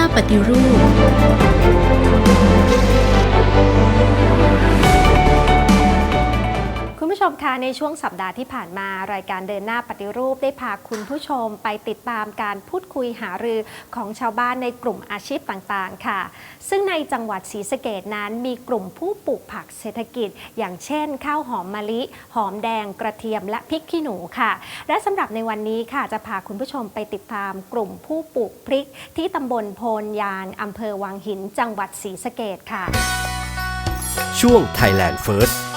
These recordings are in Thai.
น้าปฏิรูป ผู้ชมคะในช่วงสัปดาห์ที่ผ่านมารายการเดินหน้าปฏิรูปได้พาคุณผู้ชมไปติดตามการพูดคุยหารือของชาวบ้านในกลุ่มอาชีพต่างๆ ค่ะ ซึ่งในจังหวัดศรีสะเกดนั้นมีกลุ่มผู้ปลูกผักเศรษฐกิจ อย่างเช่น ข้าวหอมมะลิ หอมแดงกระเทียมและพริกขี้หนูค่ะ และสำหรับในวันนี้ค่ะจะพาคุณผู้ชมไปติดตามกลุ่มผู้ปลูกพริก ที่ตำบลโพนยานอำเภอวังหิน จังหวัดศรีสะเกดค่ะ ช่วง Thailand First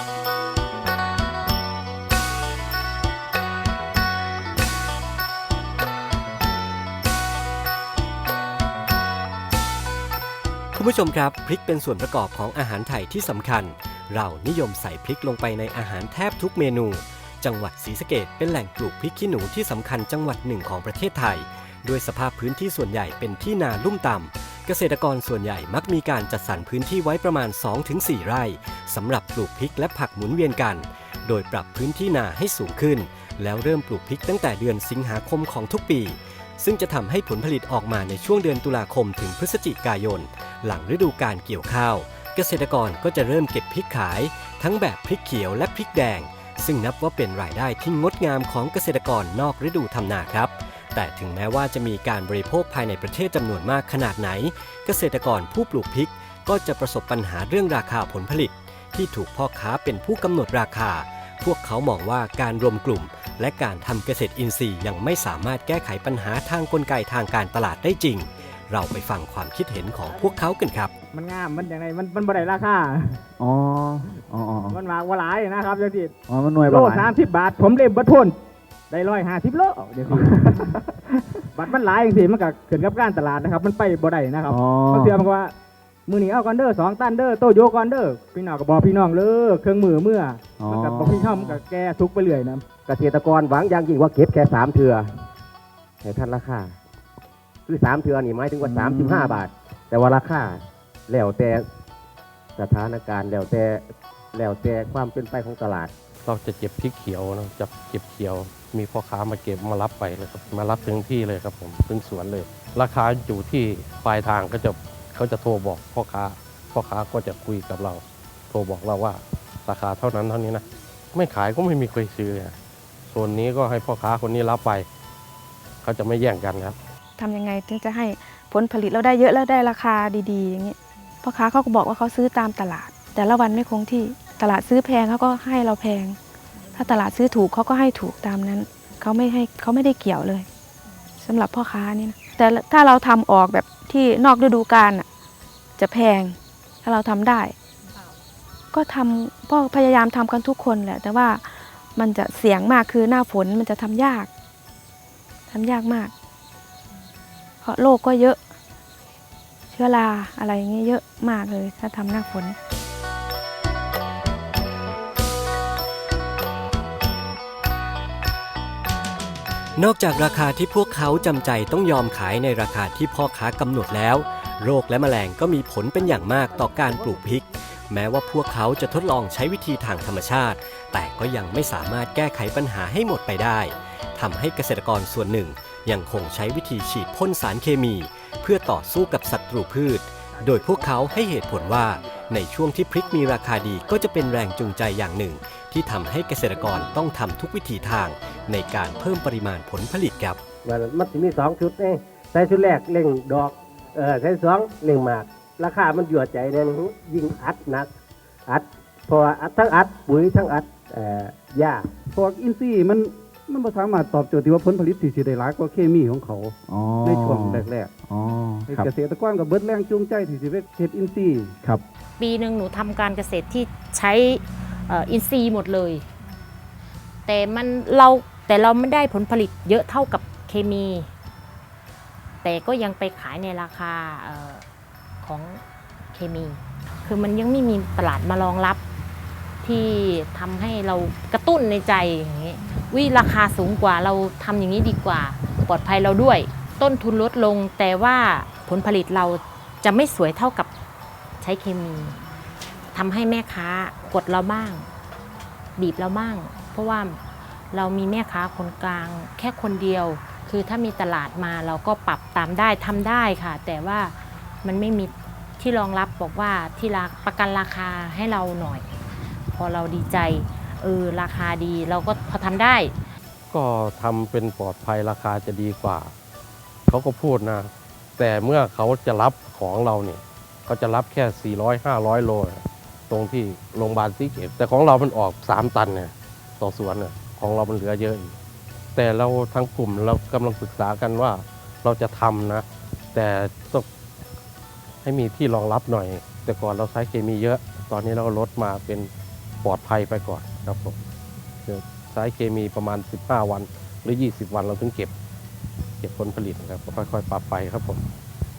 คุณผู้ชมครับ พริกเป็นส่วนประกอบของอาหารไทยที่สำคัญ เรานิยมใส่พริกลงไปในอาหารแทบทุกเมนู จังหวัดศรีสะเกดเป็นแหล่งปลูกพริกขี้หนูที่สำคัญจังหวัดหนึ่งของประเทศไทย ด้วยสภาพพื้นที่ส่วนใหญ่เป็นที่นาลุ่มต่ำเกษตรกรส่วนใหญ่มักมีการจัดสรรพื้นที่ไว้ประมาณ 2-4 ไร่สำหรับปลูกพริกและผักหมุนเวียนกัน โดยปรับพื้นที่นาให้สูงขึ้น แล้วเริ่มปลูกพริกตั้งแต่เดือนสิงหาคมของทุกปี ซึ่งจะทำให้ผลผลิตออกมาในช่วงเดือนตุลาคมถึงพฤศจิกายน หลังฤดูการเกี่ยวข้าว เกษตรกรก็จะเริ่มเก็บพริกขาย ทั้งแบบพริกเขียวและพริกแดง ซึ่งนับว่าเป็นรายได้ที่งดงามของเกษตรกรนอกฤดูทำนาครับ แต่ถึงแม้ว่าจะมีการบริโภคภายในประเทศจำนวนมากขนาดไหน เกษตรกรผู้ปลูกพริกก็จะประสบปัญหาเรื่องราคาผลผลิต ที่ถูกพ่อค้าเป็นผู้กำหนดราคา พวกเขามองว่าการรวมกลุ่ม และการทำเกษตรอินทรีย์ยังไม่สามารถแก้ไขปัญหาทางกลไกทางการตลาดได้จริง เราไปฟังความคิดเห็นของพวกเขากันครับ มันงามมันอย่างไรมันมันบ่ได้ราคาอ๋ออ๋ออ๋อมันมากว่าหลายนะครับจังสิอ๋อมันหน่วยโลบ่หลายสามสิบบาท ผมเล่มบัตรทนได้ร้อยห้าสิบโลเดี๋ยวสิบัตรมันหลายจังสิมันก็ขึ้นกับการตลาดนะครับ มันไปบ่ได้นะครับอ๋อบางเทื่อมันก็ว่ามือนี้เอาก่อนเด้อสองตันเด้อโตโยก่อนเด้อพี่น้องก็บอกพี่น้องเลิกเครื่องมือเมื่อออ๋อมันก็บอกพี่น้องมันก็แก้ทุกข์ไปเรื่อยนะ เกษตรกรหวังอย่างยิ่งว่าเก็บแค่สามเถื่อให้ท่านราคาคือสามเถื่อนี่หมายถึงว่าสามสิบห้าบาท แต่ว่าราคาแล้วแต่สถานการณ์แล้วแต่แล้วแต่ความเป็นไปของตลาด เราจะเก็บพริกเขียวนะจะเก็บเขียว มีพ่อค้ามาเก็บมารับไปเลยครับมารับถึงที่เลยครับผมถึงสวนเลย ราคาอยู่ที่ปลายทางก็จะเขาจะโทรบอกพ่อค้าพ่อค้าก็จะคุยกับเรา โทรบอกเราว่าราคาเท่านั้นเท่านี้นะ ไม่ขายก็ไม่มีใครซื้ออะ ส่วนนี้ก็ให้พ่อค้าคนนี้รับไป เขาจะไม่แย่งกันครับทำยังไงถึงจะให้ผลผลิตเราได้เยอะแล้วได้ราคาดีๆ อย่างนี้พ่อค้าเขาก็บอกว่าเขาซื้อตามตลาด แต่ละวันไม่คงที่ตลาดซื้อแพงเขาก็ให้เราแพง ถ้าตลาดซื้อถูกเขาก็ให้ถูกตามนั้นเขาไม่ให้เขาไม่ได้เกี่ยวเลยสำหรับพ่อค้านี่นะแต่ถ้าเราทำออกแบบที่นอกฤดูกาลน่ะจะแพงถ้าเราทำได้ ก็ทำก็พยายามทำกันทุกคนแหละ แต่ว่า มันจะเสี่ยงมากคือหน้าฝนมันจะทำยากทำยากมาก เพราะโรคก็เยอะ เชื้อราอะไรอย่างเงี้ยเยอะมากเลย ถ้าทำหน้าฝนนอกจากราคาที่พวกเขาจำใจต้องยอมขายในราคาที่พ่อค้ากำหนดแล้ว โรคและแมลงก็มีผลเป็นอย่างมากต่อการปลูกพริก แม้ว่าพวกเขาจะทดลองใช้วิธีทางธรรมชาติ แต่ก็ยังไม่สามารถแก้ไขปัญหาให้หมดไปได้ทำให้เกษตรกรส่วนหนึ่ง ยังคงใช้วิธีฉีดพ่นสารเคมี เพื่อต่อสู้กับศัตรูพืช โดยพวกเขาให้เหตุผลว่า ในช่วงที่พริกมีราคาดีก็จะเป็นแรงจูงใจอย่างหนึ่ง ที่ทำให้เกษตรกรต้องทำทุกวิถีทาง ในการเพิ่มปริมาณผลผลิตครับ มันมันจะมีสองชุดเองใส่ชุดแรกเล่งดอก เออใส่สองเล่งหมาก ราคามันหยวดใจเนี่ยนะยิ่งอัดหนัก อัดเพราะว่าอัดทั้งอัดปุ๋ยทั้งอัดเอ่อหญ้าพวกอินทรีย์มันมันบ่สามารถตอบโจทย์ที่ว่าผลผลิตที่สิได้หลายกว่าเคมีของเขาอ๋อในช่วงแรกอ๋อๆให้ครับเกษตรกรก็เบิดแรงจูงใจที่สิไปเฮ็ดอินทรีย์ ครับ ปีหนึ่งหนูทำการเกษตรที่ใช้เอ่ออินทรีย์หมดเลย แต่มันเราแต่เราไม่ได้ผลผลิตเยอะเท่ากับเคมี แต่ก็ยังไปขายในราคาเออ ของเคมี คือมันยังไม่มีตลาดมารองรับ ที่ทำให้เรากระตุ้นในใจอย่างนี้วิราคาสูงกว่าเราทำอย่างนี้ดีกว่า ปลอดภัยเราด้วย ต้นทุนลดลง แต่ว่าผลผลิตเราจะไม่สวยเท่ากับใช้เคมีทำให้แม่ค้ากดเราบ้าง บีบเราบ้าง เพราะว่าเรามีแม่ค้าคนกลาง แค่คนเดียว คือถ้ามีตลาดมาเราก็ปรับตามได้ทำได้ค่ะ แต่ว่า มันไม่มีที่รองรับบอกว่าที่ราประกันราคาให้เราหน่อย พอเราดีใจเออราคาดีเราก็พอทำได้ ก็ทำเป็นปลอดภัยราคาจะดีกว่า เขาก็พูดนะ แต่เมื่อเขาจะรับของเราเนี่ยเขาจะรับแค่ 400 500 โลนะตรงที่โรงพยาบาลซีเกตแต่ของเรามันออก 3 ตันเนี่ยต่อสวนเนี่ยของเรามันเหลือเยอะอีกแต่เราทั้งกลุ่มเรากำลังปรึกษากันว่าเราจะทำนะ แต่ต้อง ให้มีที่รองรับหน่อย แต่ก่อนเราใช้เคมีเยอะ ตอนนี้เราก็ลดมาเป็นปลอดภัยไปก่อนครับผมเดี๋ยวใช้เคมีประมาณ 15 วันหรือ 20 วันเราถึงเก็บ เก็บผลผลิตนะครับค่อยๆปรับไปครับผม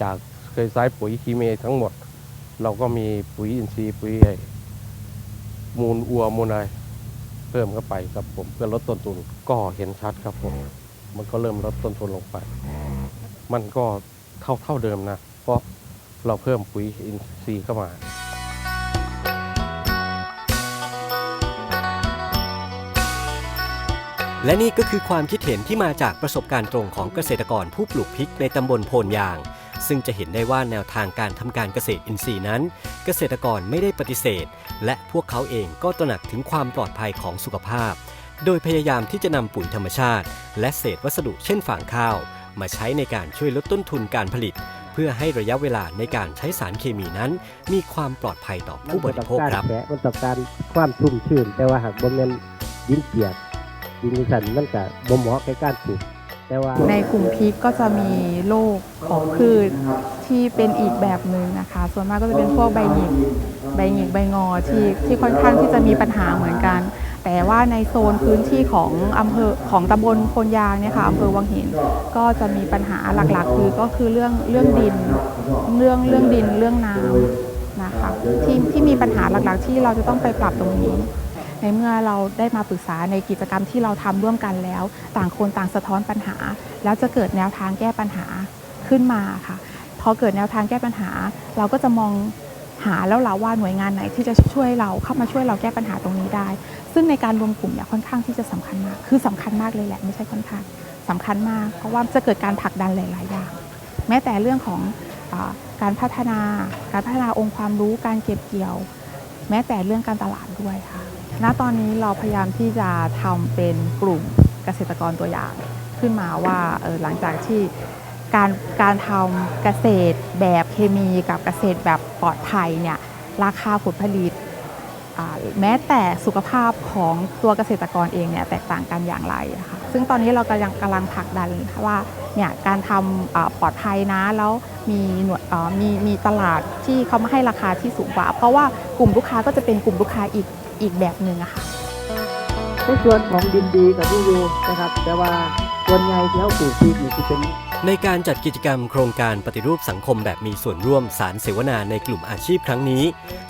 จากเคยใช้ปุ๋ยเคมีทั้งหมด เราก็มีปุ๋ยอินทรีย์ปุ๋ยมูลอัวมูลอะไรเพิ่มเข้าไปครับผมเพื่อลดต้นทุนก็เห็นชัดครับผมมันก็เริ่มลดต้นทุนลงไป มันก็เท่าเท่าเดิมนะ เพราะ เราเพิ่มปุ๋ยอินทรีย์เข้ามาและนี่ก็คือความคิดเห็นที่มาจากประสบการณ์ตรงของเกษตรกรผู้ปลูกพริกในตำบลโพนยาง ซึ่งจะเห็นได้ว่าแนวทางการทำการเกษตรอินทรีย์นั้น เกษตรกรไม่ได้ปฏิเสธ และพวกเขาเองก็ตระหนักถึงความปลอดภัยของสุขภาพ โดยพยายามที่จะนำปุ๋ยธรรมชาติ และเศษวัสดุเช่นฝางข้าว มาใช้ในการช่วยลดต้นทุนการผลิต เพื่อให้ระยะเวลาในการใช้สารเคมีนั้น มีความปลอดภัยต่อผู้บริโภคครับ มันต้องการแฉะมันต้องการความชุ่มชื้น แต่ว่าหากบ่แม่นดินเปียกดินดิสันมันก็บ่เหมาะแก่การปลูกแต่ว่า ในกลุ่มพริกก็จะมีโรคของพืชที่เป็นอีกแบบหนึ่งนะคะ ส่วนมากก็จะเป็นพวกใบหยิกใบหยิกใบงอที่ที่ค่อนข้างที่จะมีปัญหาเหมือนกัน แต่ว่าในโซนพื้นที่ของอำเภอของตำบลโพนยางเนี่ยค่ะอำเภอวังหินก็จะมีปัญหาหลักๆ คือก็คือเรื่องเรื่องดิน เรื่องเรื่องดินเรื่องน้ำนะคะที่ที่มีปัญหาหลักๆ ที่เราจะต้องไปปรับตรงนี้ ในเมื่อเราได้มาปรึกษาในกิจกรรมที่เราทำร่วมกันแล้ว ต่างคนต่างสะท้อนปัญหา แล้วจะเกิดแนวทางแก้ปัญหาขึ้นมาค่ะพอเกิดแนวทางแก้ปัญหา เราก็จะมอง หาแล้วเราว่าหน่วยงานไหนที่จะช่วยเราเข้ามาช่วยเราแก้ปัญหาตรงนี้ได้ ซึ่งในการรวมกลุ่มเนี่ยค่อนข้างที่จะสำคัญมาก คือสำคัญมากเลยแหละไม่ใช่ค่อนข้างสำคัญมาก เพราะว่าจะเกิดการผลักดันหลาย ๆ อย่าง แม้แต่เรื่องของอการพัฒนา การพัฒนาองค์ความรู้ การเก็บเกี่ยว แม้แต่เรื่องการตลาดด้วยค่ะ ณ ตอนนี้เราพยายามที่จะทำเป็นกลุ่มเกษตรกรตัวอย่างขึ้นมาว่าออหลังจากที่ การการทำเกษตรแบบเคมีกับเกษตรแบบปลอดภัยเนี่ยราคาผลผลิตแม้แต่สุขภาพของตัวเกษตรกรเองเนี่ยแตกต่างกันอย่างไรค่ะซึ่งตอนนี้เรากำลังกำลังผลักดันว่าเนี่ยการทำปลอดภัยนะแล้วมีหน่วยมีมีตลาดที่เขามาให้ราคาที่สูงกว่า เพราะว่ากลุ่มลูกค้าก็จะเป็นกลุ่มลูกค้าอีกอีกแบบหนึ่งอะค่ะในส่วนของดินดีกับที่อยู่นะครับ แต่ว่าส่วนใหญ่ที่เขาปลูกพริกนี่คือเป็น ในการจัดกิจกรรมโครงการปฏิรูปสังคมแบบมีส่วนร่วมสารเสวนาในกลุ่มอาชีพครั้งนี้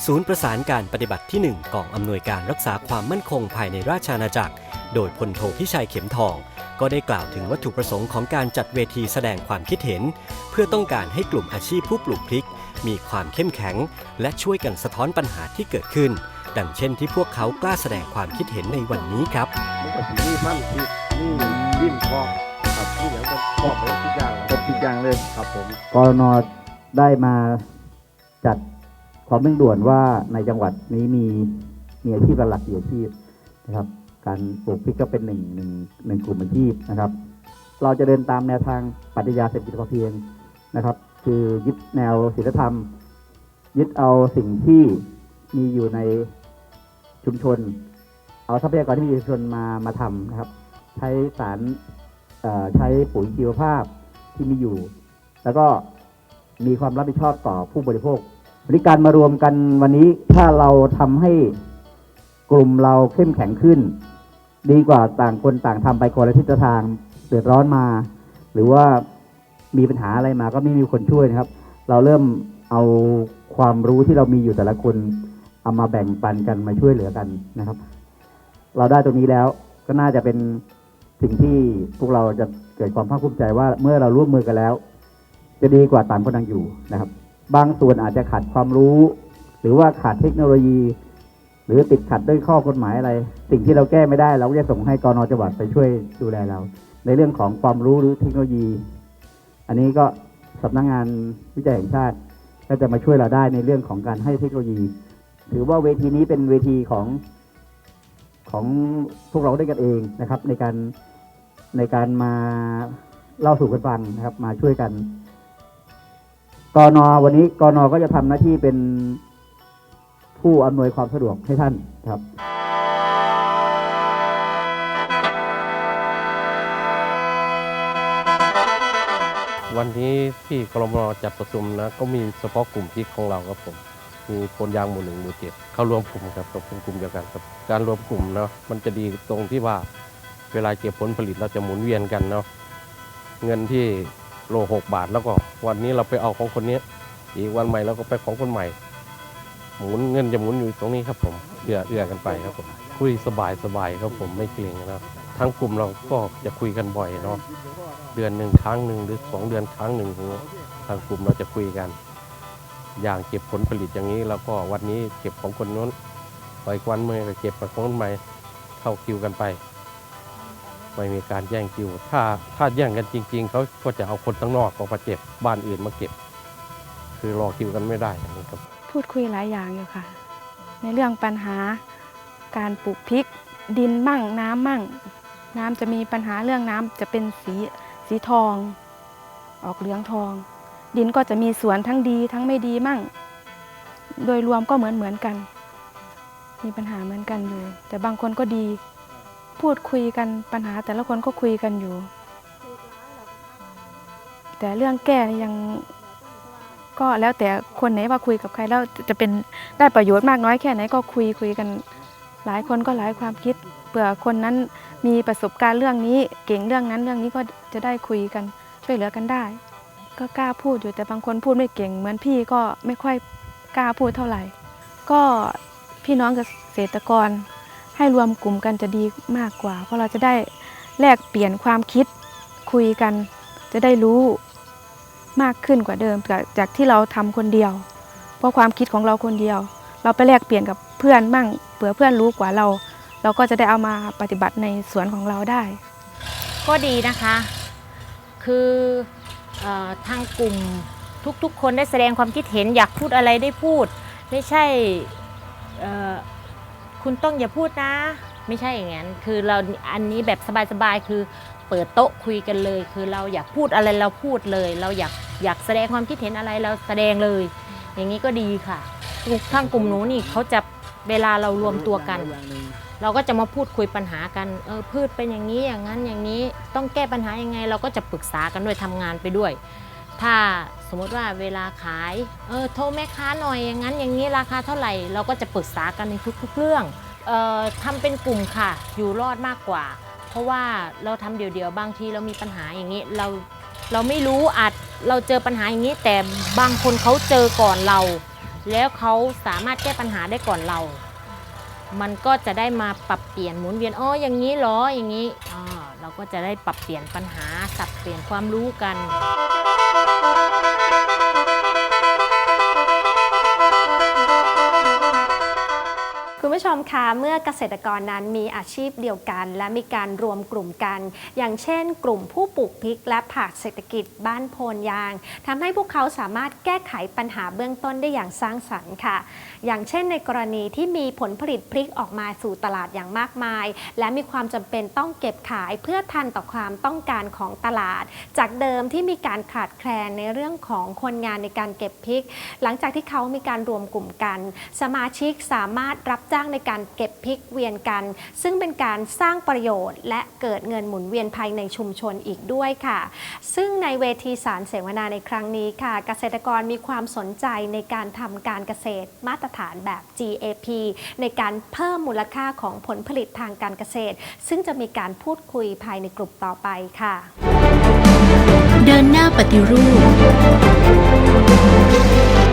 ศูนย์ประสานการปฏิบัติที่ 1กองอำนวยการรักษาความมั่นคงภายในราชอาณาจักร โดยพลโทพิชัยเข็มทอง ก็ได้กล่าวถึงวัตถุประสงค์ของการจัดเวทีแสดงความคิดเห็น เพื่อต้องการให้กลุ่มอาชีพผู้ปลูกพริก มีความเข้มแข็ง และช่วยกันสะท้อนปัญหาที่เกิดขึ้น ดังเช่นที่พวกเขากล้าแสดงความคิดเห็นในวันนี้ครับ มันก็สิมีมันที่นี่ดินพอกครับที่เหลือก็พอกไปทุกอย่างครบทุกอย่างเลยครับผมกรนได้มาจัดความเร่งด่วนว่าในจังหวัดนี้มีมีอาชีพหลักอยู่อาชีพนะครับ การปลูกพริกก็เป็นหนึ่งหนึ่งหนึ่งกลุ่มอาชีพนะครับ เราจะเดินตามแนวทางปฏิญาเศรษฐกิจพอเพียงนะครับ คือยึดแนวศีลธรรม ยึดเอาสิ่งที่มีอยู่ในชุมชน เอาทรัพยากรที่มีในชุมชนมามาทำนะครับ ใช้สารเอ่อ ใช้ปุ๋ยชีวภาพที่มีอยู่ แล้วก็มีความรับผิดชอบต่อผู้บริโภควันนี้การมารวมกันวันนี้ถ้าเราทำให้กลุ่มเราเข้มแข็งขึ้น ดีกว่าต่างคนต่างทำไปคนละทิศทางเดือดร้อนมา หรือว่ามีปัญหาอะไรมาก็ไม่มีคนช่วยนะครับ เราเริ่มเอาความรู้ที่เรามีอยู่แต่ละคนเอามาแบ่งปันกันมาช่วยเหลือกันนะครับ เราได้ตรงนี้แล้วก็น่าจะเป็น สิ่งที่พวกเราจะเกิดความภาคภูมิใจว่าเมื่อเราร่วมมือกันแล้ว จะดีกว่าต่างคนต่างอยู่นะครับ บางส่วนอาจจะขาดความรู้ หรือว่าขาดเทคโนโลยี หรือติดขัดด้วยข้อกฎหมายอะไร สิ่งที่เราแก้ไม่ได้ เราก็จะส่งให้กรนจังหวัดไปช่วยดูแลเรา ในเรื่องของความรู้หรือเทคโนโลยี อันนี้ก็สำนักงงานวิจัยแห่งชาติก็จะมาช่วยเราได้ในเรื่องของการให้เทคโนโลยี ถือว่าเวทีนี้เป็นเวทีของ ของพวกเราด้วยกันเองนะครับ ในการในการมาเล่าสู่กันฟังนะครับ มาช่วยกันกนวันนี้กนก็จะทำหน้าที่เป็นผู้อำนวยความสะดวกให้ท่านครับวันนี้ที่กรมจัดประชุมนะก็มีเฉพาะกลุ่มพริกของเราครับผม มีพลยางหมู่หนึ่งหมู่เจ็ดเข้ารวมกลุ่มครับกับกลุ่มเดียวกันครับ การรวมกลุ่มเนาะมันจะดีตรงที่ว่าเวลาเก็บผลผลิตเราจะหมุนเวียนกันเนาะเงินที่โลหกบาทแล้วก็ วันนี้เราไปเอาของคนนี้ อีกวันใหม่เราก็ไปของคนใหม่ หมุนเงินจะหมุนอยู่ตรงนี้ครับผมเอื้อเอื้อกันไปครับผมคุยสบายสบายครับผมไม่เกรงนะทั้งกลุ่มเราก็จะคุยกันบ่อยเนาะเดือนหนึ่งครั้งหนึ่งหรือสองเดือนครั้งหนึ่งทางกลุ่มเราจะคุยกัน อย่างเก็บผลผลิตอย่างนี้ แล้วก็วันนี้เก็บของคนนู้นปล่อยวันเมื่อก็เก็บของคนใหม่เข้าคิวกันไป ไม่มีการแย่งคิว ถ้าถ้าแย่งกันจริง ๆ เขาก็จะเอาคนข้งนอกออกมาเก็บบ้านอื่นมาเก็บ คือรอคิวกันไม่ได้อย่างนี้ครับพูดคุยหลายอย่างอยู่ค่ะ ในเรื่องปัญหาการปลูกพริก ดินมั่งน้ำมั่ง น้ำจะมีปัญหาเรื่องน้ำจะเป็นสีสีทอง ออกเหลืองทอง ดินก็จะมีสวนทั้งดีทั้งไม่ดีมั่ง โดยรวมก็เหมือนเหมือนกัน มีปัญหาเหมือนกันอยู่ แต่บางคนก็ดี พูดคุยกันปัญหาแต่ละคนก็คุยกันอยู่ แต่เรื่องแก่ยังก็แล้วแต่คนไหนว่าคุยกับใครแล้วจะเป็นได้ประโยชน์มากน้อยแค่ไหนก็คุยคุยกัน หลายคนก็หลายความคิดเผื่อคนนั้นมีประสบการณ์เรื่องนี้เก่งเรื่องนั้นเรื่องนี้ก็จะได้คุยกันช่วยเหลือกันได้ ก็กล้าพูดอยู่แต่บางคนพูดไม่เก่ง เหมือนพี่ก็ไม่ค่อยกล้าพูดเท่าไหร่ ก็พี่น้องเกษตรกร ให้รวมกลุ่มกันจะดีมากกว่า เพราะเราจะได้แลกเปลี่ยนความคิดคุยกัน จะได้รู้มากขึ้นกว่าเดิมจากที่เราทำคนเดียว เพราะความคิดของเราคนเดียว เราไปแลกเปลี่ยนกับเพื่อนบ้างเผื่อเพื่อนรู้กว่าเรา เราก็จะได้เอามาปฏิบัติในสวนของเราได้ ก็ดีนะคะ คือ ทางกลุ่มทุกๆ คนได้แสดงความคิดเห็นอยากพูดอะไรได้พูด ไม่ใช่คุณต้องอย่าพูดนะ ไม่ใช่อย่างนั้นคือเราอันนี้แบบสบายๆคือเปิดโต๊ะคุยกันเลย คือเราอยากพูดอะไรเราพูดเลย เราอยากอยากแสดงความคิดเห็นอะไรเราแสดงเลย อย่างนี้ก็ดีค่ะทางกลุ่มหนูนี่เขาจะเวลาเรารวมตัวกัน เราก็จะมาพูดคุยปัญหากันเออพืชเป็นอย่างนี้อย่างนั้นอย่างนี้ต้องแก้ปัญหายังไง เราก็จะปรึกษากันด้วยทำงานไปด้วย ถ้าสมมติว่าเวลาขายเออโทรแม่ค้าหน่อยอย่างนั้นอย่างนี้ราคาเท่าไหร่ เราก็จะปรึกษากันในทุกๆเรื่องเอ่อทำเป็นกลุ่มค่ะ อยู่รอดมากกว่า เพราะว่าเราทำเดี่ยวๆบางทีเรามีปัญหาอย่างนี้เราเราไม่รู้อาจเราเจอปัญหาอย่างนี้ แต่บางคนเขาเจอก่อนเรา แล้วเขาสามารถแก้ปัญหาได้ก่อนเรา มันก็จะได้มาปรับเปลี่ยนหมุนเวียนอ๋ออย่างนี้เหรออย่างนี้อ่าเราก็จะได้ปรับเปลี่ยนปัญหาสับเปลี่ยนความรู้กัน คุณผู้ชมคะเมื่อเกษตรกรนั้นมีอาชีพเดียวกัน และมีการรวมกลุ่มกัน อย่างเช่น กลุ่มผู้ปลูกพริกและผักเศรษฐกิจบ้านโพนยางทำให้พวกเขาสามารถแก้ไขปัญหาเบื้องต้นได้อย่างสร้างสรรค์ค่ะ อย่างเช่นในกรณีที่มีผลผลิตพริกออกมาสู่ตลาดอย่างมากมาย และมีความจำเป็นต้องเก็บขายเพื่อทันต่อความต้องการของตลาด จากเดิมที่มีการขาดแคลนในเรื่องของคนงานในการเก็บพริก หลังจากที่เขามีการรวมกลุ่มกัน สมาชิกสามารถรับจ้างในการเก็บพริกเวียนกัน ซึ่งเป็นการสร้างประโยชน์ และเกิดเงินหมุนเวียนภายในชุมชนอีกด้วยค่ะ ซึ่งในเวทีสารเสวนาในครั้งนี้ค่ะ เกษตรกรมีความสนใจในการทำการเกษตรมาตรฐานแบบ GAP ในการเพิ่มมูลค่าของผลผลิตทางการเกษตร ซึ่งจะมีการพูดคุยภายในกลุ่มต่อไปค่ะ เดินหน้าปฏิรูป